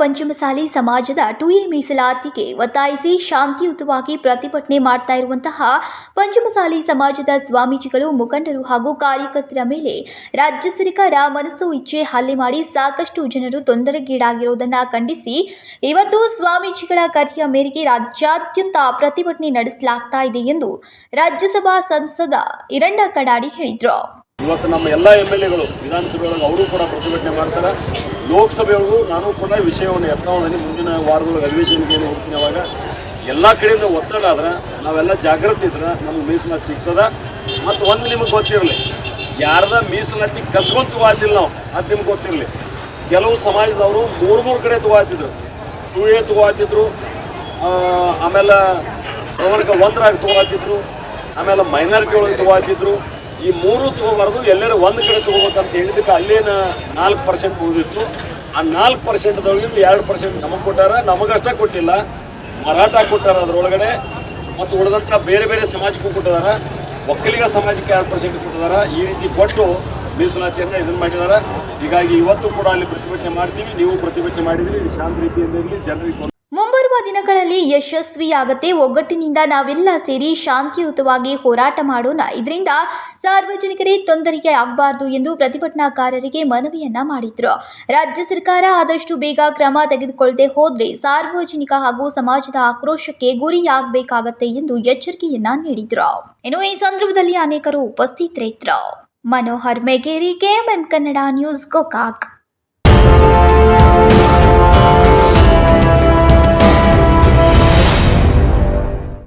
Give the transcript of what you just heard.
ಪಂಚಮಸಾಲಿ ಸಮಾಜದ ಟು ಮೀಸಲಾತಿಗೆ ಒತ್ತಾಯಿಸಿ ಶಾಂತಿಯುತವಾಗಿ ಪ್ರತಿಭಟನೆ ಮಾಡ್ತಾ ಇರುವಂತಹ ಪಂಚಮಸಾಲಿ ಸಮಾಜದ ಸ್ವಾಮೀಜಿಗಳು, ಮುಖಂಡರು ಹಾಗೂ ಕಾರ್ಯಕರ್ತರ ಮೇಲೆ ರಾಜ್ಯ ಸರ್ಕಾರ ಮನಸ್ಸು ಇಚ್ಛೆ ಹಲ್ಲೆ ಮಾಡಿ ಸಾಕಷ್ಟು ಜನರು ತೊಂದರೆಗೀಡಾಗಿರುವುದನ್ನು ಖಂಡಿಸಿ ಇವತ್ತು ಸ್ವಾಮೀಜಿಗಳ ಕರೆಯ ಮೇರೆಗೆ ರಾಜ್ಯಾದ್ಯಂತ ಪ್ರತಿಭಟನೆ ನಡೆಸಲಾಗ್ತಾ ಇದೆ ಎಂದು ರಾಜ್ಯಸಭಾ ಸಂಸದ ಇರಂಡ ಕಡಾಡಿ ಹೇಳಿದರು. ಇವತ್ತು ನಮ್ಮ ಎಲ್ಲ ಎಂ ಎಲ್ ಎಗಳು, ವಿಧಾನಸಭೆಯೊಳಗೆ ಅವರು ಕೂಡ ಪ್ರತಿಭಟನೆ ಮಾಡ್ತಾರೆ. ಲೋಕಸಭೆಯೊಳಗೂ ನಾನು ಕೂಡ ವಿಷಯವನ್ನು ಎತ್ತಿ ಮುಂದಿನ ವಾರದೊಳಗೆ ಅಧಿವೇಶನಕ್ಕೆ ಏನು ಹೋಗ್ತೀನಿ ಅವಾಗ. ಎಲ್ಲ ಕಡೆಯಿಂದ ಒತ್ತಡ ಆದ್ರೆ ನಾವೆಲ್ಲ ಜಾಗೃತಿ ಇದ್ರೆ ನಮ್ಗೆ ಮೀಸಲಾತಿ ಸಿಗ್ತದೆ. ಮತ್ತು ಒಂದು ನಿಮಗೆ ಗೊತ್ತಿರಲಿ, ಯಾರ್ದ ಮೀಸಲಾತಿ ಕಸ್ಕೊಂಡು ತಗೋತಿಲ್ಲ ನಾವು, ಅದು ನಿಮ್ಗೆ ಗೊತ್ತಿರಲಿ. ಕೆಲವು ಸಮಾಜದವರು ಮೂರು ಮೂರು ಕಡೆ ತಗೋತಿದ್ರು. ಟೂ ಎ ತಗೋತಿದ್ರು ಆಮೇಲೆ ಪ್ರವರ್ಗ ಒಂದರಾಗ ತಗೋತಿದ್ರು, ಆಮೇಲೆ ಮೈನಾರಿಟಿ ಒಳಗೆ ತಗೋತಿದ್ರು. ಈ ಮೂರು ತಗೋಬಾರ್ದು ಎಲ್ಲರೂ ಒಂದು ಕಡೆ ತಗೋಬೇಕಂತ ಹೇಳಿದಕ್ಕೆ ಅಲ್ಲೇನ ನಾಲ್ಕು ಪರ್ಸೆಂಟ್ ಉಳಿದಿತ್ತು. ಆ ನಾಲ್ಕು ಪರ್ಸೆಂಟ್ದೊಳಗಿಂದ ಎರಡು ಪರ್ಸೆಂಟ್ ನಮಗೆ ಕೊಟ್ಟಾರ ನಮಗಷ್ಟೇ ಕೊಟ್ಟಿಲ್ಲ. ಮರಾಠ ಕೊಟ್ಟಾರ ಅದರೊಳಗಡೆ. ಮತ್ತು ಉಳಿದಂಥ ಬೇರೆ ಬೇರೆ ಸಮಾಜಕ್ಕೂ ಕೊಟ್ಟಿದಾರ. ಒಕ್ಕಲಿಗ ಸಮಾಜಕ್ಕೆ ಎರಡು ಪರ್ಸೆಂಟ್ ಕೊಟ್ಟಿದಾರ. ಈ ರೀತಿ ಕೊಟ್ಟು ಮೀಸಲಾತಿಯನ್ನು ಇದನ್ನು ಮಾಡಿದಾರ. ಹೀಗಾಗಿ ಇವತ್ತು ಕೂಡ ಅಲ್ಲಿ ಪ್ರತಿಭಟನೆ ಮಾಡ್ತೀವಿ. ನೀವು ಪ್ರತಿಭಟನೆ ಮಾಡಿದ್ರಿ. ಶಾಂತ ರೀತಿಯಿಂದ ಇರಲಿ. ಜನರಿಗೆ ದಿನಗಳಲ್ಲಿ ಯಶಸ್ವಿಯಾಗತ್ತೆ. ಒಗ್ಗಟ್ಟಿನಿಂದ ನಾವೆಲ್ಲ ಸೇರಿ ಶಾಂತಿಯುತವಾಗಿ ಹೋರಾಟ ಮಾಡೋಣ. ಇದರಿಂದ ಸಾರ್ವಜನಿಕರೇ ತೊಂದರೆಗೆ ಆಗಬಾರದು ಎಂದು ಪ್ರತಿಭಟನಾಕಾರರಿಗೆ ಮನವಿಯನ್ನ ಮಾಡಿದ್ರು. ರಾಜ್ಯ ಸರ್ಕಾರ ಆದಷ್ಟು ಬೇಗ ಕ್ರಮ ತೆಗೆದುಕೊಳ್ಳದೆ ಹೋದ್ರೆ ಸಾರ್ವಜನಿಕ ಹಾಗೂ ಸಮಾಜದ ಆಕ್ರೋಶಕ್ಕೆ ಗುರಿಯಾಗಬೇಕಾಗತ್ತೆ ಎಂದು ಎಚ್ಚರಿಕೆಯನ್ನ ನೀಡಿದ್ರು. ಇನ್ನು ಈ ಸಂದರ್ಭದಲ್ಲಿ ಅನೇಕರು ಉಪಸ್ಥಿತರೈತ್ರು ಮನೋಹರ್ ಮೇಗೇರಿ ಕೆಎಂಎಂ ಕನ್ನಡ ನ್ಯೂಸ್, ಗೋಕಾಕ್.